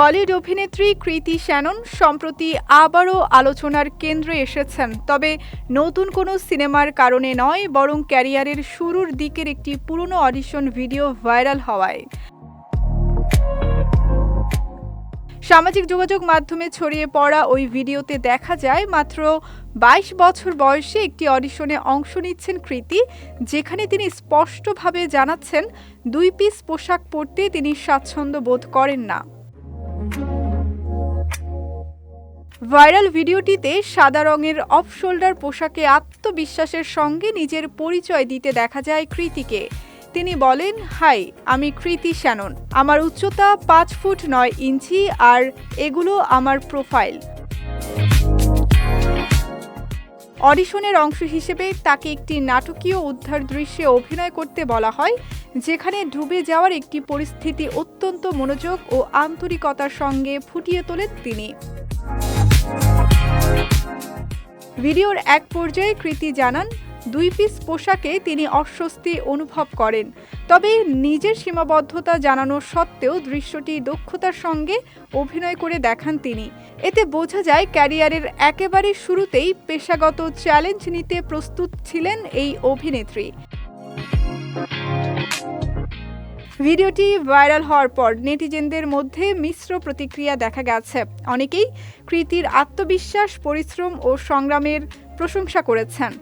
বলিউড অভিনেত্রী কৃতি শ্যানন সম্প্রতি আবারও আলোচনার কেন্দ্রে এসেছেন। তবে নতুন কোনো সিনেমার কারণে নয়, বরং ক্যারিয়ারের শুরুর দিকের একটি পুরনো অডিশন ভিডিও ভাইরাল হওয়ায়। সামাজিক যোগাযোগ মাধ্যমে ছড়িয়ে পড়া ওই ভিডিওতে দেখা যায়, মাত্র বাইশ বছর বয়সে একটি অডিশনে অংশ নিচ্ছেন কৃতি, যেখানে তিনি স্পষ্টভাবে জানাচ্ছেন, দুই পিস পোশাক পরতে তিনি স্বাচ্ছন্দ্য বোধ করেন না। ভাইরাল ভিডিওটিতে সাদা রঙের অফ শোল্ডার পোশাকে আত্মবিশ্বাসের সঙ্গে নিজের পরিচয় দিতে দেখা যায় কৃতিকে। তিনি বলেন, হাই, আমি কৃতি শ্যানন। আমার উচ্চতা পাঁচ ফুট নয় ইঞ্চি আর এগুলো আমার প্রোফাইল। অডিশনের অংশ হিসেবে তাকে একটি নাটকীয় উদ্ধার দৃশ্যে অভিনয় করতে বলা হয়, যেখানে ডুবে যাওয়ার একটি পরিস্থিতি অত্যন্ত মনোযোগ ও আন্তরিকতার সঙ্গে ফুটিয়ে তোলেন তিনি। ভিডিওর এক পর্যায়ে কৃতি জানান, দুই পিস পোশাকে তিনি অস্বস্তি অনুভব করেন। তবে নিজের সীমাবদ্ধতা জানানো সত্ত্বেও দৃশ্যটি দক্ষতার সঙ্গে অভিনয় করে দেখান তিনি। এতে বোঝা যায় ক্যারিয়ারের একেবারে শুরুতেই পেশাগত চ্যালেঞ্জ নিতে প্রস্তুত ছিলেন এই অভিনেত্রী। ভিডিওটি ভাইরাল হওয়ার পর নেটিজেনদের মধ্যে মিশ্র প্রতিক্রিয়া দেখা গেছে। অনেকেই কৃতির আত্মবিশ্বাস, পরিশ্রম ও সংগ্রামের প্রশংসা করেছেন।